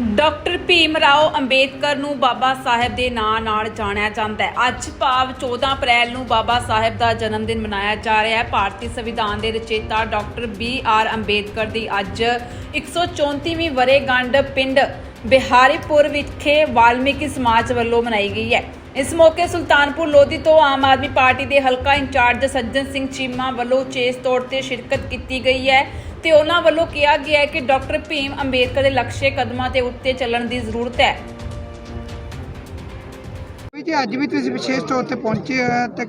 Doctor Bhim Rao Ambedkar ਨੂੰ ਬਾਬਾ ਸਾਹਿਬ ਦੇ ਨਾਂ ਨਾਲ ਜਾਣਿਆ ਜਾਂਦਾ ਹੈ। ਅੱਜ ਭਾਵ 14 ਅਪ੍ਰੈਲ ਨੂੰ ਬਾਬਾ ਸਾਹਿਬ ਦਾ ਜਨਮ ਦਿਨ ਮਨਾਇਆ ਜਾ ਰਿਹਾ ਹੈ। ਭਾਰਤੀ ਸੰਵਿਧਾਨ ਦੇ ਰਚੇਤਾ ਡਾਕਟਰ ਬੀ ਆਰ ਅੰਬੇਦਕਰ ਦੀ ਅੱਜ 134ਵੀਂ ਵਰੇਗੰਢ ਪਿੰਡ ਬਿਹਾਰੀਪੁਰ ਵਿਖੇ ਵਾਲਮੀਕੀ ਸਮਾਜ ਵੱਲੋਂ ਮਨਾਈ ਗਈ ਹੈ। ਇਸ ਮੌਕੇ ਸੁਲਤਾਨਪੁਰ ਲੋਧੀ ਤੋਂ ਆਮ ਆਦਮੀ ਪਾਰਟੀ ਦੇ ਹਲਕਾ ਇੰਚਾਰਜ ਸੱਜਣ ਸਿੰਘ ਚੀਮਾ ਵੱਲੋਂ ਚੇਸ ਤੌਰ ਤੇ ਸ਼ਿਰਕਤ ਕੀਤੀ ਗਈ ਹੈ। ਤੇ ਉਹਨਾਂ ਵੱਲੋਂ ਕਿਹਾ ਗਿਆ ਹੈ ਕਿ ਡਾਕਟਰ ਭੀਮ ਅੰਬੇਦਕਰ ਦੇ ਲਕਸ਼ੇ ਕਦਮਾਂ ਤੇ ਉੱਤੇ ਚੱਲਣ ਦੀ ਜ਼ਰੂਰਤ ਹੈ। ਵੀ ਜੀ ਅੱਜ ਵੀ ਤੁਸੀਂ ਵਿਸ਼ੇਸ਼ ਤੌਰ ਤੇ ਪਹੁੰਚੇ ਹੋ ਤੇ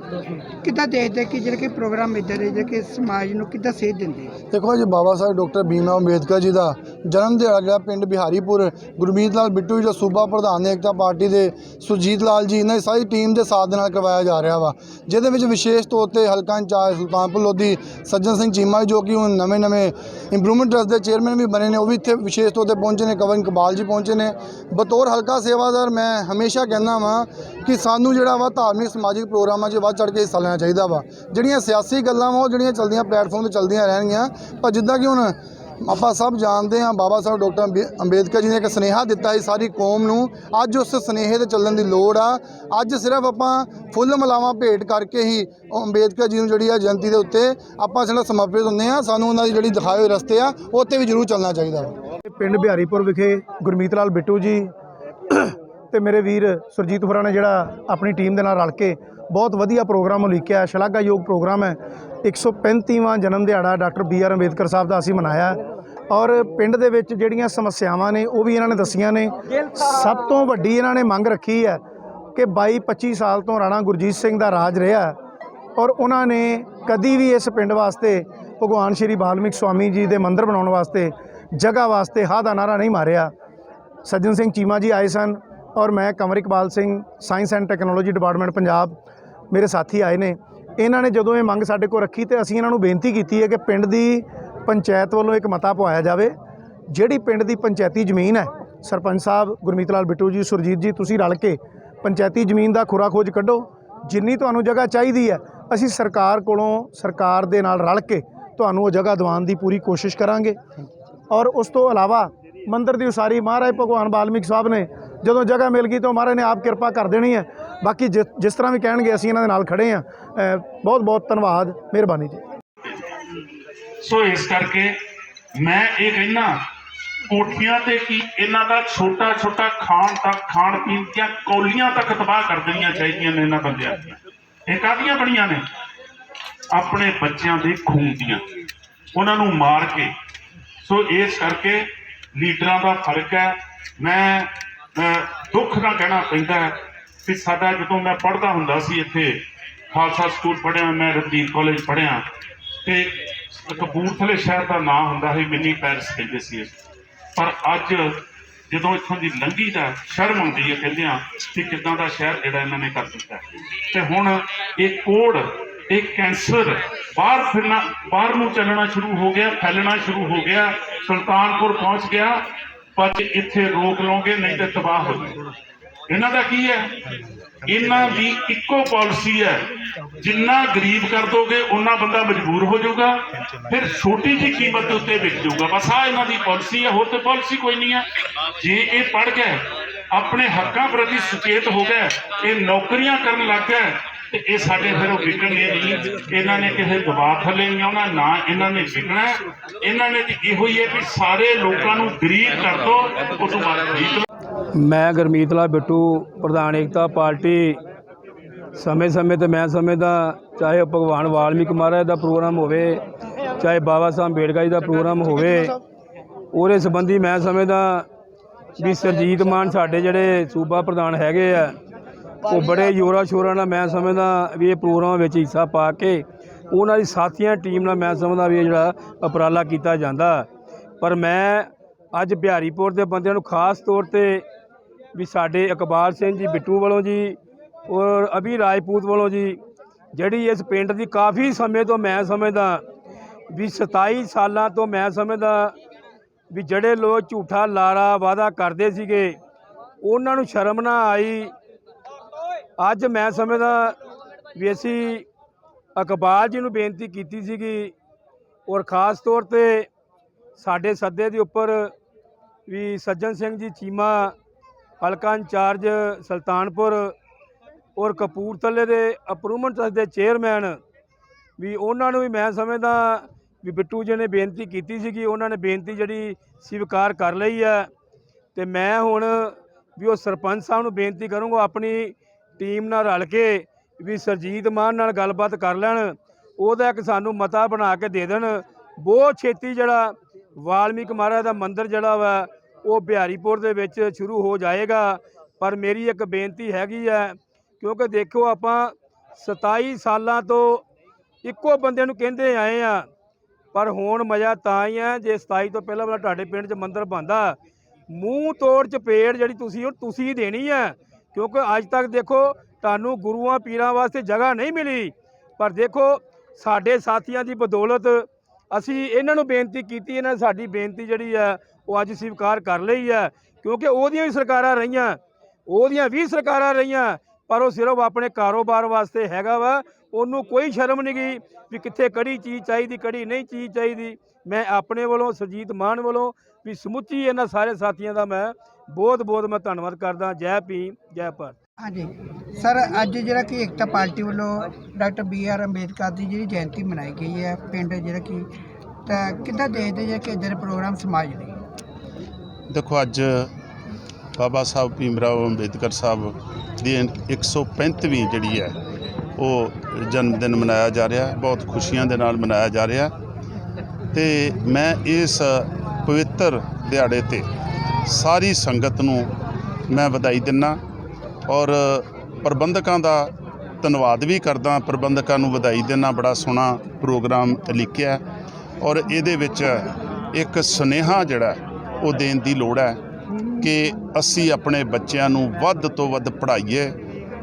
ਕਿੱਦਾਂ ਦੇਖਦੇ ਕਿ ਜਿਹੜੇ ਕਿ ਪ੍ਰੋਗਰਾਮ ਇੱਦਾਂ ਦੇ ਜਿਹੜੇ ਕਿ ਸਮਾਜ ਨੂੰ ਕਿੱਦਾਂ ਸੇਧ ਦਿੰਦੇ ਦੇਖੋ ਜੀ ਬਾਬਾ ਸਾਹਿਬ ਡਾਕਟਰ ਭੀਮ ਰਾਓ ਅੰਬੇਦਕਰ ਜੀ ਦਾ ਜਨਮ ਦਿਹਾੜਾ ਜਿਹੜਾ ਪਿੰਡ ਬਿਹਾਰੀਪੁਰ, ਗੁਰਮੀਤ ਲਾਲ ਬਿੱਟੂ ਜੀ ਦਾ ਸੂਬਾ ਪ੍ਰਧਾਨ ਨੇ ਏਕਤਾ ਪਾਰਟੀ ਦੇ ਸੁਰਜੀਤ ਲਾਲ ਜੀ ਇਹਨਾਂ ਦੀ ਸਾਰੀ ਟੀਮ ਦੇ ਸਾਥ ਦੇ ਨਾਲ ਕਰਵਾਇਆ ਜਾ ਰਿਹਾ ਵਾ। ਜਿਹਦੇ ਵਿੱਚ ਵਿਸ਼ੇਸ਼ ਤੌਰ ਤੇ ਹਲਕਾ ਇੰਚਾਰਜ ਸੁਲਤਾਨਪੁਰ ਲੋਧੀ, ਸੱਜਣ ਸਿੰਘ ਚੀਮਾ ਜੋ ਕਿ ਹੁਣ ਨਵੇਂ ਨਵੇਂ ਇੰਪਰੂਵਮੈਂਟ ਟਰਸਟ ਦੇ ਚੇਅਰਮੈਨ ਵੀ ਬਣੇ ਨੇ, ਉਹ ਵੀ ਇੱਥੇ ਵਿਸ਼ੇਸ਼ ਤੌਰ ਤੇ ਪਹੁੰਚੇ ਨੇ, ਕਵਨ ਇਕਬਾਲ ਜੀ ਪਹੁੰਚੇ ਨੇ। ਬਤੌਰ ਹਲਕਾ ਸੇਵਾਦਾਰ, ਮੈਂ ਹਮੇਸ਼ਾ ਕਹਿੰਦਾ ਵਾਂ ਕਿ ਸਾਨੂੰ ਜਿਹੜਾ ਵਾ ਧਾਰਮਿਕ, ਸਮਾਜਿਕ ਪ੍ਰੋਗਰਾਮਾਂ 'ਚ ਵੱਧ ਚੜ ਕੇ ਹਿੱਸਾ ਲੈਣਾ ਚਾਹੀਦਾ ਵਾ। ਜਿਹੜੀਆਂ ਸਿਆਸੀ ਗੱਲਾਂ ਵਾ, ਉਹ ਜਿਹੜੀਆਂ ਚੱਲਦੀਆਂ ਪਲੇਟਫਾਰਮ ਤੇ ਚੱਲਦੀਆਂ ਰਹਿਣਗੀਆਂ, ਪਰ ਜਿੱਦਾਂ ਕਿ ਹੁਣ ਆਪਾਂ ਸਭ ਜਾਣਦੇ ਹਾਂ ਬਾਬਾ ਸਾਹਿਬ ਡਾਕਟਰ ਅੰਬੇ- ਅੰਬੇਦਕਰ ਜੀ ਨੇ ਇੱਕ ਸੁਨੇਹਾ ਦਿੱਤਾ ਸੀ ਸਾਰੀ ਕੌਮ ਨੂੰ, ਅੱਜ ਉਸ ਸੁਨੇਹੇ ਤੇ ਚੱਲਣ ਦੀ ਲੋੜ ਆ। ਅੱਜ ਸਿਰਫ ਆਪਾਂ ਫੁੱਲ ਮਲਾਵਾਂ ਭੇਟ ਕਰਕੇ ਹੀ ਅੰਬੇਦਕਰ ਜੀ ਨੂੰ ਜਿਹੜੀ ਆ ਜਯੰਤੀ ਦੇ ਉੱਤੇ ਆਪਾਂ ਜਿਹੜਾ ਸਮਰਪਿਤ ਹੁੰਦੇ ਆ ਸਾਨੂੰ ਉਹਨਾਂ ਦੀ ਜਿਹੜੀ ਦਿਖਾਏ ਹੋਏ ਰਸਤੇ ਆ ਉਹ ਵੀ ਜ਼ਰੂਰ ਚੱਲਣਾ ਚਾਹੀਦਾ ਪਿੰਡ ਬਿਹਾਰੀਪੁਰ ਵਿਖੇ ਗੁਰਮੀਤ ਲਾਲ ਬਿੱਟੂ ਜੀ ਤੇ ਮੇਰੇ ਵੀਰ ਸੁਰਜੀਤ ਹੋਰਾਂ ਨੇ ਜਿਹੜਾ ਆਪਣੀ ਟੀਮ ਦੇ ਨਾਲ ਰਲ ਕੇ ਬਹੁਤ ਵਧੀਆ ਪ੍ਰੋਗਰਾਮ ਉਲੀਕਿਆ ਸ਼ਲਾਘਾਯੋਗ ਪ੍ਰੋਗਰਾਮ ਹੈ। 135ਵਾਂ ਜਨਮ ਦਿਹਾੜਾ doctor B R Ambedkar Sahib ਦਾ ਅਸੀਂ ਮਨਾਇਆ ਔਰ ਪਿੰਡ ਦੇ ਵਿੱਚ ਜਿਹੜੀਆਂ ਸਮੱਸਿਆਵਾਂ ਨੇ, ਉਹ ਵੀ ਇਹਨਾਂ ਨੇ ਦੱਸੀਆਂ ਨੇ। ਸਭ ਤੋਂ ਵੱਡੀ ਇਹਨਾਂ ਨੇ ਮੰਗ ਰੱਖੀ ਹੈ ਕਿ 22 25 ਸਾਲ ਤੋਂ ਰਾਣਾ ਗੁਰਜੀਤ ਸਿੰਘ ਦਾ ਰਾਜ ਰਿਹਾ ਔਰ ਉਹਨਾਂ ਨੇ ਕਦੀ ਵੀ ਇਸ ਪਿੰਡ ਵਾਸਤੇ ਭਗਵਾਨ ਸ਼੍ਰੀ ਬਾਲਮਿਕ ਸਵਾਮੀ ਜੀ ਦੇ ਮੰਦਿਰ ਬਣਾਉਣ ਵਾਸਤੇ, ਜਗ੍ਹਾ ਵਾਸਤੇ ਹਾਂ ਦਾ ਨਾਰਾ ਨਹੀਂ ਮਾਰਿਆ। ਸੱਜਣ ਸਿੰਘ ਚੀਮਾ ਜੀ ਆਏ ਸਨ। ਔਰ ਮੈਂ Kanwar Iqbal Singh science and technology department Punjab, ਮੇਰੇ ਸਾਥੀ ਆਏ ਨੇ। ਇਹਨਾਂ ਨੇ ਜਦੋਂ ਇਹ ਮੰਗ ਸਾਡੇ ਕੋਲ ਰੱਖੀ ਤੇ ਅਸੀਂ ਇਹਨਾਂ ਨੂੰ ਬੇਨਤੀ ਕੀਤੀ ਹੈ ਕਿ ਪਿੰਡ ਦੀ ਪੰਚਾਇਤ ਵੱਲੋਂ ਇੱਕ ਮਤਾ ਪਵਾਇਆ ਜਾਵੇ। ਜਿਹੜੀ ਪਿੰਡ ਦੀ ਪੰਚਾਇਤੀ ਜ਼ਮੀਨ ਹੈ, ਸਰਪੰਚ ਸਾਹਿਬ ਗੁਰਮੀਤ ਲਾਲ ਬਿੱਟੂ ਜੀ, ਸੁਰਜੀਤ ਜੀ, ਤੁਸੀਂ ਰਲ ਕੇ ਪੰਚਾਇਤੀ ਜ਼ਮੀਨ ਦਾ ਖੁਰਾ ਖੋਜ ਕੱਢੋ। ਜਿੰਨੀ ਤੁਹਾਨੂੰ ਜਗ੍ਹਾ ਚਾਹੀਦੀ ਹੈ, ਅਸੀਂ ਸਰਕਾਰ ਕੋਲੋਂ ਸਰਕਾਰ ਦੇ ਨਾਲ ਰਲ ਕੇ ਤੁਹਾਨੂੰ ਉਹ ਜਗ੍ਹਾ ਦਿਵਾਉਣ ਦੀ ਪੂਰੀ ਕੋਸ਼ਿਸ਼ ਕਰਾਂਗੇ। ਔਰ ਉਸ ਤੋਂ ਇਲਾਵਾ ਮੰਦਰ ਦੀ ਉਸਾਰੀ ਮਹਾਰਾਜ ਭਗਵਾਨ ਵਾਲਮੀਕ ਸਾਹਿਬ ਨੇ ਜਦੋਂ ਜਗ੍ਹਾ ਮਿਲ ਗਈ ਤਾਂ ਮਹਾਰਾਜ ਨੇ ਆਪ ਕਿਰਪਾ ਕਰ ਦੇਣੀ ਹੈ। ਬਾਕੀ ਜਿ- ਜਿਸ ਤਰ੍ਹਾਂ ਵੀ ਕਹਿਣਗੇ, ਅਸੀਂ ਇਹਨਾਂ ਦੇ ਨਾਲ ਖੜੇ ਹਾਂ। ਬਹੁਤ ਬਹੁਤ ਧੰਨਵਾਦ, ਮਿਹਰਬਾਨੀ ਜੀ। ਸੋ ਇਸ ਕਰਕੇ ਮੈਂ ਇਹ ਕਹਿਣਾ ਕੋਠੀਆਂ ਤੇ ਕੀ ਇਹਨਾਂ ਦਾ ਛੋਟਾ ਛੋਟਾ ਖਾਣ ਤੱਕ ਖਾਣ ਪੀਣ ਦੀਆਂ ਕੌਲੀਆਂ ਤੱਕ ਤਬਾਹ ਕਰ ਦੇਣੀਆਂ ਚਾਹੀਦੀਆਂ ਨੇ ਇਹਨਾਂ ਬੰਦਿਆਂ ਦੀਆਂ। ਇਹ ਕਾਹਦੀਆਂ ਬਣੀਆਂ ਨੇ? ਆਪਣੇ ਬੱਚਿਆਂ ਦੇ ਖੂਨ ਦੀਆਂ। ਉਹਨਾਂ ਨੂੰ ਮਾਰ ਕੇ। ਸੋ ਇਸ ਕਰਕੇ ਲੀਡਰਾਂ ਦਾ ਫ਼ਰਕ ਹੈ। ਮੈਂ ਦੁੱਖ ਨਾਲ ਕਹਿਣਾ ਪੈਂਦਾ ਹੈ ਕਿ ਸਾਡਾ ਜਦੋਂ ਮੈਂ ਪੜ੍ਹਦਾ ਹੁੰਦਾ ਸੀ ਇੱਥੇ, ਖਾਲਸਾ ਸਕੂਲ ਪੜ੍ਹਿਆ, ਮੈਂ ਰਣਜੀਤ ਕਾਲਜ ਪੜ੍ਹਿਆ, ਤੇ ਕਪੂਰਥਲੇ ਸ਼ਹਿਰ ਦਾ ਨਾਮ ਹੁੰਦਾ ਸੀ, ਮਿੰਨੀ ਪੈਰਿਸ ਕਹਿੰਦੇ ਸੀ ਪਰ ਅੱਜ ਜਦੋਂ ਇੱਥੋਂ ਦੀ ਲੰਘੀ ਦਾ ਸ਼ਰਮ ਆਉਂਦੀ ਹੈ, ਕਹਿੰਦੇ ਆ ਕਿ ਕਿੱਦਾਂ ਦਾ ਸ਼ਹਿਰ ਜਿਹੜਾ ਇਹਨਾਂ ਨੇ ਕਰ ਦਿੱਤਾ। ਤੇ ਹੁਣ ਇਹ ਕੋੜ ਇਹ ਕੈਂਸਰ, ਬਾਹਰ ਫਿਰਨਾ, ਬਾਹਰ ਨੂੰ ਚੱਲਣਾ ਸ਼ੁਰੂ ਹੋ ਗਿਆ, ਫੈਲਣਾ ਸ਼ੁਰੂ ਹੋ ਗਿਆ, ਸੁਲਤਾਨਪੁਰ ਪਹੁੰਚ ਗਿਆ ਪਰ ਇੱਥੇ ਰੋਕ ਲਓਗੇ ਨਹੀਂ ਤੇ ਤਬਾਹ ਹੋ ਜਾਊਗਾ ਇਹਨਾਂ ਦਾ ਕੀ ਹੈ? ਇਹਨਾਂ ਦੀ ਇੱਕੋ ਪਾਲਿਸੀ ਹੈ, ਜਿੰਨਾ ਗਰੀਬ ਕਰ ਦੋਗੇ ਉਹਨਾਂ ਬੰਦਾ ਮਜਬੂਰ ਹੋ ਜਾਊਗਾ, ਫਿਰ ਛੋਟੀ ਜਿਹੀ ਕੀਮਤ ਦੇ ਉੱਤੇ ਵਿਕ ਜਾਊਗਾ। ਬਸ ਆ ਇਹਨਾਂ ਦੀ ਪਾਲਿਸੀ ਹੈ, ਹੋਰ ਤੇ ਪਾਲਿਸੀ ਕੋਈ ਨਹੀਂ ਹੈ। ਜੇ ਇਹ ਪੜ ਗਏ, ਆਪਣੇ ਹੱਕਾਂ ਪ੍ਰਤੀ ਸੁਚੇਤ ਹੋ ਗਏ, ਇਹ ਨੌਕਰੀਆਂ ਕਰਨ ਲੱਗ ਗਏ ਤੇ ਇਹ ਸਾਡੇ ਫਿਰ ਉਹ ਵਿਕਣਗੇ ਨਹੀਂ ਇਹਨਾਂ ਨੇ ਕਿਸੇ ਦਬਾਅ ਥੱਲੇ ਨਹੀਂ ਆਉਣਾ, ਨਾ ਇਹਨਾਂ ਨੇ ਵਿਕਣਾ। ਇਹਨਾਂ ਨੇ ਤੇ ਇਹੋ ਹੀ ਹੈ ਕਿ ਸਾਰੇ ਲੋਕਾਂ ਨੂੰ ਗਰੀਬ ਕਰ ਦੋ ਉਸ ਤੋਂ ਬਾਅਦ ਮੈਂ ਗੁਰਮੀਤ ਬਿੱਟੂ, ਪ੍ਰਧਾਨ ਏਕਤਾ ਪਾਰਟੀ। ਸਮੇਂ ਸਮੇਂ ਤੇ ਮੈਂ ਸਮਝਦਾ, ਚਾਹੇ ਉਹ ਭਗਵਾਨ ਵਾਲਮੀਕ ਮਹਾਰਾਜ ਦਾ ਪ੍ਰੋਗਰਾਮ ਹੋਵੇ, ਚਾਹੇ ਬਾਬਾ ਸਾਹਿਬ ਅੰਬੇਡਕਰ ਜੀ ਦਾ ਪ੍ਰੋਗਰਾਮ ਹੋਵੇ, ਉਹਦੇ ਸੰਬੰਧੀ ਮੈਂ ਸਮਝਦਾ ਵੀ ਸਰਜੀਤ ਮਾਨ ਸਾਡੇ ਜਿਹੜੇ ਸੂਬਾ ਪ੍ਰਧਾਨ ਹੈਗੇ ਆ ਉਹ ਬੜੇ ਜ਼ੋਰਾਂ ਸ਼ੋਰਾਂ ਨਾਲ ਮੈਂ ਸਮਝਦਾ ਵੀ ਇਹ ਪ੍ਰੋਗਰਾਮ ਵਿੱਚ ਹਿੱਸਾ ਪਾ ਕੇ ਉਹਨਾਂ ਦੀ ਸਾਥੀਆਂ ਟੀਮ ਨਾਲ ਮੈਂ ਸਮਝਦਾ ਵੀ ਇਹ ਜਿਹੜਾ ਉਪਰਾਲਾ ਕੀਤਾ ਜਾਂਦਾ। ਪਰ ਮੈਂ ਅੱਜ ਬਿਹਾਰੀਪੁਰ ਦੇ ਬੰਦਿਆਂ ਨੂੰ ਖਾਸ ਤੌਰ ਤੇ ਵੀ ਸਾਡੇ ਇਕਬਾਲ ਸਿੰਘ ਜੀ ਬਿੱਟੂ ਵੱਲੋਂ ਜੀ ਔਰ ਅਭੀ ਰਾਜਪੂਤ ਵੱਲੋਂ ਜੀ ਜਿਹੜੀ ਇਸ ਪਿੰਡ ਦੀ ਕਾਫੀ ਸਮੇਂ ਤੋਂ ਮੈਂ ਸਮਝਦਾ ਵੀ 27 ਸਾਲਾਂ ਤੋਂ ਮੈਂ ਸਮਝਦਾ ਵੀ ਜਿਹੜੇ ਲੋਕ ਝੂਠਾ ਲਾਰਾ ਵਾਦਾ ਕਰਦੇ ਸੀਗੇ ਉਹਨਾਂ ਨੂੰ ਸ਼ਰਮ ਨਾ ਆਈ ਅੱਜ ਮੈਂ ਸਮਝਦਾ ਵੀ ਅਸੀਂ ਅਕਬਾਲ ਜੀ ਨੂੰ ਬੇਨਤੀ ਕੀਤੀ ਸੀਗੀ ਔਰ ਖਾਸ ਤੌਰ ਤੇ ਸਾਡੇ ਸੱਦੇ ਦੇ ਉੱਪਰ ਵੀ ਸੱਜਣ ਸਿੰਘ ਜੀ ਚੀਮਾ, ਹਲਕਾ ਇੰਚਾਰਜ ਸੁਲਤਾਨਪੁਰ ਔਰ ਕਪੂਰਥਲੇ ਦੇ ਅਪਰੂਵਮੈਂਟ ਟਰਸਟ ਦੇ ਚੇਅਰਮੈਨ ਵੀ ਉਹਨਾਂ ਨੂੰ ਵੀ ਮੈਂ ਸਮਝਦਾ ਵੀ ਬਿੱਟੂ ਜੀ ਨੇ ਬੇਨਤੀ ਕੀਤੀ ਸੀਗੀ, ਉਹਨਾਂ ਨੇ ਬੇਨਤੀ ਜਿਹੜੀ ਸਵੀਕਾਰ ਕਰ ਲਈ ਹੈ ਤੇ ਮੈਂ ਹੁਣ ਵੀ ਉਹ ਸਰਪੰਚ ਸਾਹਿਬ ਨੂੰ ਬੇਨਤੀ ਕਰੂੰਗਾ ਆਪਣੀ ਟੀਮ ਨਾਲ ਰਲ ਕੇ ਵੀ ਸਰਜੀਤ ਮਾਨ ਨਾਲ ਗੱਲਬਾਤ ਕਰ ਲੈਣ, ਉਹਦਾ ਇੱਕ ਸਾਨੂੰ ਮਤਾ ਬਣਾ ਕੇ ਦੇ ਦੇਣ। ਬਹੁਤ ਛੇਤੀ ਜਿਹੜਾ ਵਾਲਮੀਕ ਮਹਾਰਾਜ ਦਾ ਮੰਦਿਰ ਜਿਹੜਾ ਵਾ, ਉਹ ਬਿਹਾਰੀਪੁਰ ਦੇ ਵਿੱਚ ਸ਼ੁਰੂ ਹੋ ਜਾਏਗਾ। ਪਰ ਮੇਰੀ ਇੱਕ ਬੇਨਤੀ ਹੈਗੀ ਹੈ, ਕਿਉਂਕਿ ਦੇਖੋ ਆਪਾਂ 27 ਸਾਲਾਂ ਤੋਂ ਇੱਕੋ ਬੰਦੇ ਨੂੰ ਕਹਿੰਦੇ ਆਏ ਆ ਪਰ ਹੁਣ ਮਜ਼ਾ ਤਾਂ ਹੀ ਹੈ ਜੇ 27 ਤੋਂ ਪਹਿਲਾਂ ਵਾਲਾ ਤੁਹਾਡੇ ਪਿੰਡ 'ਚ ਮੰਦਿਰ ਬੰਦਾ ਮੂੰਹ ਤੋੜ ਚਪੇੜ ਜਿਹੜੀ ਤੁਸੀਂ, ਉਹ ਤੁਸੀਂ ਦੇਣੀ ਹੈ। ਕਿਉਂਕਿ ਅੱਜ ਤੱਕ ਦੇਖੋ ਤੁਹਾਨੂੰ ਗੁਰੂਆਂ ਪੀਰਾਂ ਵਾਸਤੇ ਜਗ੍ਹਾ ਨਹੀਂ ਮਿਲੀ। ਪਰ ਦੇਖੋ, ਸਾਡੇ ਸਾਥੀਆਂ ਦੀ ਬਦੌਲਤ ਅਸੀਂ ਇਹਨਾਂ ਨੂੰ ਬੇਨਤੀ ਕੀਤੀ, ਇਹਨਾਂ ਨੇ ਸਾਡੀ ਬੇਨਤੀ ਜਿਹੜੀ ਹੈ, ਉਹ ਅੱਜ ਸਵੀਕਾਰ ਕਰ ਲਈ ਹੈ। ਕਿਉਂਕਿ ਉਹਦੀਆਂ ਵੀ ਸਰਕਾਰਾਂ ਰਹੀਆਂ, ਉਹਦੀਆਂ ਵੀ ਸਰਕਾਰਾਂ ਰਹੀਆਂ, ਪਰ ਉਹ ਸਿਰਫ ਆਪਣੇ ਕਾਰੋਬਾਰ ਵਾਸਤੇ ਹੈਗਾ ਵਾ। ਉਹਨੂੰ ਕੋਈ ਸ਼ਰਮ ਨਹੀਂ ਗਈ ਵੀ ਕਿੱਥੇ ਕਿਹੜੀ ਚੀਜ਼ ਚਾਹੀਦੀ, ਕਿਹੜੀ ਨਹੀਂ ਚੀਜ਼ ਚਾਹੀਦੀ। ਮੈਂ ਆਪਣੇ ਵੱਲੋਂ, ਸਰਜੀਤ ਮਾਨ ਵੱਲੋਂ ਵੀ ਸਮੁੱਚੀ ਇਹਨਾਂ ਸਾਰੇ ਸਾਥੀਆਂ ਦਾ ਮੈਂ ਬਹੁਤ ਬਹੁਤ ਮੈਂ ਧੰਨਵਾਦ ਕਰਦਾ ਜੈ ਭੀਮ ਜੈ ਭਾਰਤ। ਹਾਂਜੀ। ਸਰ ਅੱਜ ਜਿਹੜਾ ਕਿ ਏਕਤਾ ਪਾਰਟੀ ਵੱਲੋਂ ਡਾਕਟਰ ਬੀ ਆਰ ਅੰਬੇਦਕਰ ਦੀ ਜਿਹੜੀ ਜਯੰਤੀ ਮਨਾਈ ਗਈ ਹੈ ਪਿੰਡ ਜਿਹੜਾ ਕਿ ਤਾਂ ਕਿੱਦਾਂ ਦੇਖਦੇ ਜੇ ਕਿ ਦੇ ਪ੍ਰੋਗਰਾਮ ਸਮਾਜ ਲਈ? ਦੇਖੋ ਅੱਜ ਬਾਬਾ ਸਾਹਿਬ ਭੀਮਰਾਓ ਅੰਬੇਦਕਰ ਸਾਹਿਬ ਦੀ 135ਵੀਂ ਜਿਹੜੀ ਹੈ ਉਹ ਜਨਮ ਦਿਨ ਮਨਾਇਆ ਜਾ ਰਿਹਾ ਬਹੁਤ ਖੁਸ਼ੀਆਂ ਦੇ ਨਾਲ ਮਨਾਇਆ ਜਾ ਰਿਹਾ। ਤੇ ਮੈਂ ਇਸ ਪਵਿੱਤਰ ਦਿਹਾੜੇ ਤੇ ਸਾਰੀ ਸੰਗਤ ਨੂੰ ਮੈਂ ਵਧਾਈ ਦਿੰਨਾ ਔਰ ਪ੍ਰਬੰਧਕਾਂ ਦਾ ਧੰਨਵਾਦ ਵੀ ਕਰਦਾ। ਪ੍ਰਬੰਧਕਾਂ ਨੂੰ ਵਧਾਈ ਦੇਣਾ ਬੜਾ ਸੋਹਣਾ ਪ੍ਰੋਗਰਾਮ ਲਿਖਿਆ ਔਰ ਇਹਦੇ ਵਿੱਚ ਇੱਕ ਸੁਨੇਹਾ ਜਿਹੜਾ ਉਹ ਦੇਣ ਦੀ ਲੋੜ ਹੈ ਕਿ ਅਸੀਂ ਆਪਣੇ ਬੱਚਿਆਂ ਨੂੰ ਵੱਧ ਤੋਂ ਵੱਧ ਪੜ੍ਹਾਈਏ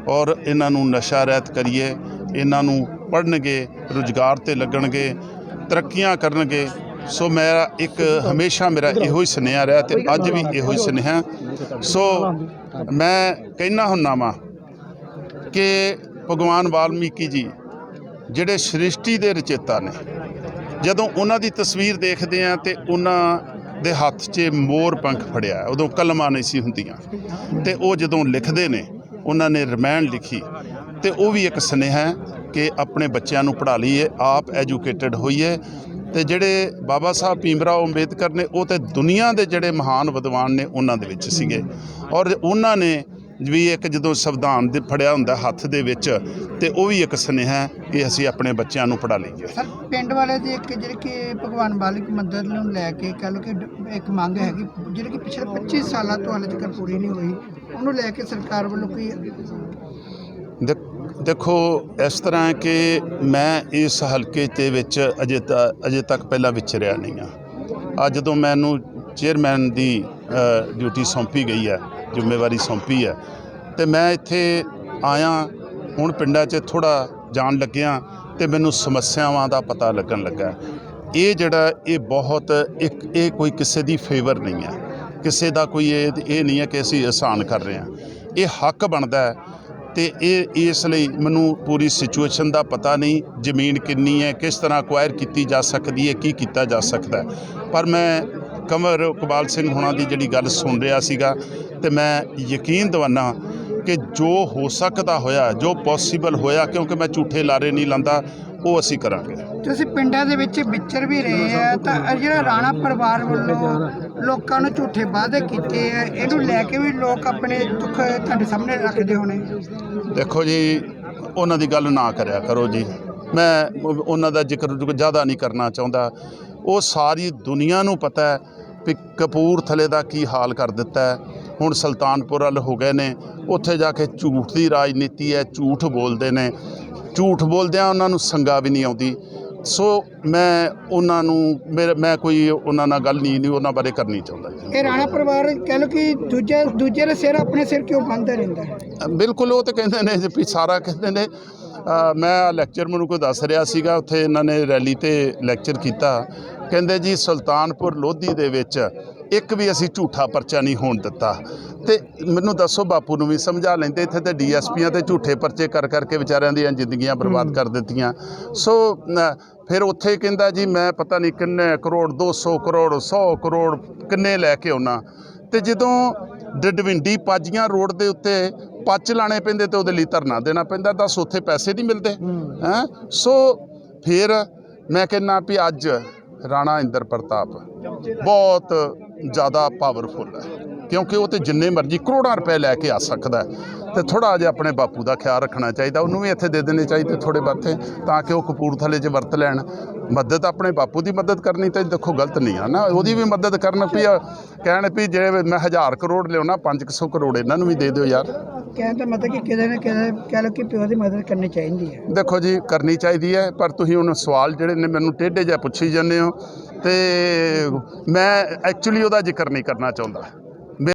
ਔਰ ਇਹਨਾਂ ਨੂੰ ਨਸ਼ਾ ਰਹਿਤ ਕਰੀਏ, ਇਹਨਾਂ ਨੂੰ ਪੜ੍ਹਨਗੇ, ਰੁਜ਼ਗਾਰ ਤੇ ਲੱਗਣਗੇ, ਤਰੱਕੀਆਂ ਕਰਨਗੇ ਸੋ ਮੇਰਾ ਇੱਕ ਹਮੇਸ਼ਾ ਮੇਰਾ ਇਹੋ ਹੀ ਸੁਨੇਹਾ ਰਿਹਾ ਤੇ ਅੱਜ ਵੀ ਇਹੋ ਹੀ ਸੁਨੇਹਾ। ਸੋ ਮੈਂ ਕਹਿਣਾ ਹੁੰਨਾ ਵਾਂ ਕਿ ਭਗਵਾਨ ਵਾਲਮੀਕੀ ਜੀ ਜਿਹੜੇ ਸ੍ਰਿਸ਼ਟੀ ਦੇ ਰਚੇਤਾ ਨੇ, ਜਦੋਂ ਉਹਨਾਂ ਦੀ ਤਸਵੀਰ ਦੇਖਦੇ ਆ ਤੇ ਉਹਨਾਂ ਦੇ ਹੱਥ 'ਚ ਮੋਰ ਪੰਖ ਫੜਿਆ, ਉਦੋਂ ਕਲਮਾਂ ਨਹੀਂ ਸੀ ਹੁੰਦੀਆਂ। ਤੇ ਉਹ ਜਦੋਂ ਲਿਖਦੇ ਨੇ, ਉਹਨਾਂ ਨੇ ਰਮਾਇਣ ਲਿਖੀ। ਤੇ ਉਹ ਵੀ ਇੱਕ ਸੁਨੇਹਾ ਹੈ ਕਿ ਆਪਣੇ ਬੱਚਿਆਂ ਨੂੰ ਪੜ੍ਹਾ ਲਈਏ, ਆਪ ਐਜੂਕੇਟਡ ਹੋਈਏ ਤੇ ਜਿਹੜੇ ਬਾਬਾ ਸਾਹਿਬ ਭੀਮਰਾਓ ਅੰਬੇਦਕਰ ਨੇ ਉਹ ਤੇ ਦੁਨੀਆ ਦੇ ਜਿਹੜੇ ਮਹਾਨ ਵਿਦਵਾਨ ਨੇ ਉਹਨਾਂ ਦੇ ਵਿੱਚ ਸੀਗੇ। ਔਰ ਉਹਨਾਂ ਨੇ ਵੀ ਇੱਕ ਜਦੋਂ ਸੰਵਿਧਾਨ ਦੇ ਫੜਿਆ ਹੁੰਦਾ ਹੱਥ ਦੇ ਵਿੱਚ ਤੇ ਉਹ ਵੀ ਇੱਕ ਸੁਨੇਹਾ ਕਿ ਅਸੀਂ ਆਪਣੇ ਬੱਚਿਆਂ ਨੂੰ ਪੜ੍ਹਾ ਲਈਏ। ਸਰ ਪਿੰਡ ਵਾਲੇ ਦੀ ਇੱਕ ਜਿਹੜੀ ਕਿ ਭਗਵਾਨ ਬਾਲਿਕ ਮੰਦਿਰ ਨੂੰ ਲੈ ਕੇ ਕਹ ਲਓ ਕਿ ਇੱਕ ਮੰਗ ਹੈਗੀ ਜਿਹੜੀ ਕਿ ਪਿਛਲੇ 25 ਸਾਲਾਂ ਤੋਂ ਹਾਲੇ ਤੱਕ ਪੂਰੀ ਨਹੀਂ ਹੋਈ ਉਹਨੂੰ ਲੈ ਕੇ ਸਰਕਾਰ ਵੱਲੋਂ ਕੋਈ ਦੇਖੋ, ਇਸ ਤਰ੍ਹਾਂ ਹੈ ਕਿ ਮੈਂ ਇਸ ਹਲਕੇ ਦੇ ਵਿੱਚ ਅਜੇ ਤ- ਅਜੇ ਤੱਕ ਪਹਿਲਾਂ ਵਿਚਰਿਆ ਨਹੀਂ ਆ ਅੱਜ ਜਦੋਂ ਮੈਨੂੰ ਚੇਅਰਮੈਨ ਦੀ ਡਿਊਟੀ ਸੌਂਪੀ ਗਈ ਹੈ, ਜ਼ਿੰਮੇਵਾਰੀ ਸੌਂਪੀ ਹੈ। ਤੇ ਮੈਂ ਇੱਥੇ ਆਇਆ, ਹੁਣ ਪਿੰਡਾਂ 'ਚ ਥੋੜਾ ਜਾਣ ਲੱਗਿਆ ਤੇ ਮੈਨੂੰ ਸਮੱਸਿਆਵਾਂ ਦਾ ਪਤਾ ਲੱਗਣ ਲੱਗਾ। ਇਹ ਜਿਹੜਾ, ਇਹ ਬਹੁਤ ਇੱਕ, ਇਹ ਕੋਈ ਕਿਸੇ ਦੀ ਫੇਵਰ ਨਹੀਂ ਹੈ। ਕਿਸੇ ਦਾ ਕੋਈ ਇਹ ਇਹ ਨਹੀਂ ਹੈ ਕਿ ਅਸੀਂ ਆਸਾਨ ਕਰ ਰਹੇ ਹਾਂ। ਇਹ ਹੱਕ ਬਣਦਾ ਹੈ ਤੇ ਇਹ ਇਸ ਲਈ ਮੈਨੂੰ ਪੂਰੀ ਸਿਚੁਏਸ਼ਨ ਦਾ ਪਤਾ ਨਹੀਂ, ਜ਼ਮੀਨ ਕਿੰਨੀ ਹੈ, ਕਿਸ ਤਰ੍ਹਾਂ ਅਕਵਾਇਰ ਕੀਤੀ ਜਾ ਸਕਦੀ ਹੈ, ਕੀ ਕੀਤਾ ਜਾ ਸਕਦਾ ਪਰ ਮੈਂ ਕਮਰ ਇਕਬਾਲ ਸਿੰਘ ਹੁਣਾਂ ਦੀ ਜਿਹੜੀ ਗੱਲ ਸੁਣ ਰਿਹਾ ਸੀਗਾ ਤੇ ਮੈਂ ਯਕੀਨ ਦਿਵਾਨਾ ਕਿ ਜੋ ਹੋ ਸਕਦਾ ਹੋਇਆ, ਜੋ ਪੋਸੀਬਲ ਹੋਇਆ, ਕਿਉਂਕਿ ਮੈਂ ਝੂਠੇ ਲਾਰੇ ਨਹੀਂ ਲਾਂਦਾ ਉਹ ਅਸੀਂ ਕਰਾਂਗੇ। ਤੁਸੀਂ ਪਿੰਡਾਂ ਦੇ ਵਿੱਚ ਵਿਚਰ ਵੀ ਰਹੇ ਆ। ਤਾਂ ਇਹ ਜਿਹੜਾ ਰਾਣਾ ਪਰਿਵਾਰ ਵੱਲੋਂ ਲੋਕਾਂ ਨੂੰ ਝੂਠੇ ਵਾਅਦੇ ਕੀਤੇ ਆ ਇਹਨੂੰ ਲੈ ਕੇ ਵੀ ਲੋਕ ਆਪਣੇ ਦੁੱਖ ਤੁਹਾਡੇ ਸਾਹਮਣੇ ਰੱਖਦੇ ਹੋਣੇ? ਦੇਖੋ ਜੀ ਉਹਨਾਂ ਦੀ ਗੱਲ ਨਾ ਕਰਿਆ ਕਰੋ ਜੀ। ਮੈਂ ਉਹ- ਉਹਨਾਂ ਦਾ ਜ਼ਿਕਰ ਜ਼ਿਆਦਾ ਨਹੀਂ ਕਰਨਾ ਚਾਹੁੰਦਾ। ਉਹ ਸਾਰੀ ਦੁਨੀਆ ਨੂੰ ਪਤਾ ਹੈ ਵੀ ਕਪੂਰਥਲੇ ਦਾ ਕੀ ਹਾਲ ਕਰ ਦਿੱਤਾ ਹੈ। ਹੁਣ ਸੁਲਤਾਨਪੁਰ ਵੱਲ ਹੋ ਗਏ ਨੇ। ਉੱਥੇ ਜਾ ਕੇ ਝੂਠ ਦੀ ਰਾਜਨੀਤੀ ਹੈ ਝੂਠ ਬੋਲਦੇ ਨੇ। ਝੂਠ ਬੋਲਦਿਆਂ ਉਹਨਾਂ ਨੂੰ ਸੰਗਾ ਵੀ ਨਹੀਂ ਆਉਂਦੀ। ਸੋ ਮੈਂ ਉਹਨਾਂ ਨੂੰ ਮੇਰੇ ਮੈਂ ਕੋਈ ਉਹਨਾਂ ਨਾਲ ਗੱਲ ਨਹੀਂ ਨਹੀਂ ਉਹਨਾਂ ਬਾਰੇ ਕਰਨੀ ਚਾਹੁੰਦਾ ਜੀ। ਇਹ ਰਾਣਾ ਪਰਿਵਾਰ ਕਹਿ ਲਓ ਕਿ ਦੂਜੇ ਦੂਜੇ ਦੇ ਸਿਰ ਆਪਣੇ ਸਿਰ ਕਿਉਂ ਬੰਨ੍ਹਦਾ ਰਹਿੰਦਾ ਬਿਲਕੁਲ ਉਹ ਤਾਂ ਕਹਿੰਦੇ ਨੇ ਵੀ ਸਾਰਾ ਕਹਿੰਦੇ ਨੇ। ਮੈਂ ਲੈਕਚਰ ਮੈਨੂੰ ਕੋਈ ਦੱਸ ਰਿਹਾ ਸੀਗਾ ਉੱਥੇ ਇਹਨਾਂ ਨੇ ਰੈਲੀ ਤੇ ਲੈਕਚਰ ਕੀਤਾ। ਕਹਿੰਦੇ ਜੀ ਸੁਲਤਾਨਪੁਰ ਲੋਧੀ ਦੇ ਵਿੱਚ ਇੱਕ ਵੀ ਅਸੀਂ ਝੂਠਾ ਪਰਚਾ ਨਹੀਂ ਹੋਣ ਦਿੱਤਾ। ਤੇ ਮੈਨੂੰ ਦੱਸੋ ਬਾਪੂ ਨੂੰ ਵੀ ਸਮਝਾ ਲੈਂਦੇ ਇੱਥੇ ਤੇ ਡੀਐਸਪੀਆਂ ਤੇ ਝੂਠੇ ਪਰਚੇ ਕਰ ਕਰਕੇ ਵਿਚਾਰਿਆਂ ਦੀਆਂ ਜ਼ਿੰਦਗੀਆਂ ਬਰਬਾਦ ਕਰ ਦਿੱਤੀਆਂ। ਸੋ ਫਿਰ ਉੱਥੇ ਕਹਿੰਦਾ ਜੀ ਮੈਂ ਪਤਾ ਨਹੀਂ ਕਿੰਨੇ ਕਰੋੜ 200 ਕਰੋੜ 100 ਕਰੋੜ ਕਿੰਨੇ ਲੈ ਕੇ ਆਉਣਾ। ਤੇ ਜਦੋਂ ਡਡਵਿੰਡੀ ਪਾਜੀਆਂ ਰੋਡ ਦੇ ਉੱਤੇ ਪੱਚ ਲਾਣੇ ਪੈਂਦੇ ਤੇ ਉਹਦੇ ਲਈ ਧਰਨਾ ਦੇਣਾ ਪੈਂਦਾ ਦੱਸ ਉੱਥੇ ਪੈਸੇ ਨਹੀਂ ਮਿਲਦੇ। ਹੈਂ? ਸੋ ਫਿਰ ਮੈਂ ਕਹਿੰਨਾ ਵੀ ਅੱਜ ਰਾਣਾ ਇੰਦਰ ਪ੍ਰਤਾਪ ਬਹੁਤ ਜ਼ਿਆਦਾ ਪਾਵਰਫੁਲ ਹੈ। ਕਿਉਂਕਿ ਉਹ ਤੇ ਜਿੰਨੇ ਮਰਜ਼ੀ ਕਰੋੜਾਂ ਰੁਪਏ ਲੈ ਕੇ ਆ ਸਕਦਾ ਤੇ ਥੋੜਾ ਜਿਹਾ ਆਪਣੇ ਬਾਪੂ ਦਾ ਖਿਆਲ ਰੱਖਣਾ ਚਾਹੀਦਾ। ਉਹਨੂੰ ਵੀ ਇੱਥੇ ਦੇ ਦੇਣੇ ਚਾਹੀਦੇ ਥੋੜੇ ਬਾਥੇ ਤਾਂ ਕਿ ਉਹ ਕਪੂਰਥਲੇ 'ਚ ਵਰਤ ਲੈਣ। ਮਦਦ ਆਪਣੇ ਬਾਪੂ ਦੀ ਮਦਦ ਕਰਨੀ ਤਾਂ ਦੇਖੋ ਗਲਤ ਨਹੀਂ ਆ ਨਾ। ਉਹਦੀ ਵੀ ਮਦਦ ਕਰਨ ਆ, ਕਹਿਣ ਵੀ ਜੇ ਮੈਂ ਹਜ਼ਾਰ ਕਰੋੜ ਲਿਆਉਣਾ 500 ਕਰੋੜ ਇਹਨਾਂ ਨੂੰ ਵੀ ਦੇ ਦਿਓ ਯਾਰ। ਕਹਿਣ ਦਾ ਮਤਲਬ ਕਿ ਕਿਤੇ ਨਾ ਕਿਤੇ ਕਹਿ ਲਓ ਕਿ ਪਿਓ ਦੀ ਮਦਦ ਕਰਨੀ ਚਾਹੀਦੀ ਹੈ। ਦੇਖੋ ਜੀ ਕਰਨੀ ਚਾਹੀਦੀ ਹੈ ਪਰ ਤੁਸੀਂ ਹੁਣ ਸਵਾਲ ਜਿਹੜੇ ਨੇ ਮੈਨੂੰ ਟੇਢੇ ਜਿਹਾ ਪੁੱਛੀ ਜਾਂਦੇ ਹੋ। ਤੇ ਮੈਂ ਐਕਚੁਅਲੀ ਉਹਦਾ ਜ਼ਿਕਰ ਨਹੀਂ ਕਰਨਾ ਚਾਹੁੰਦਾ।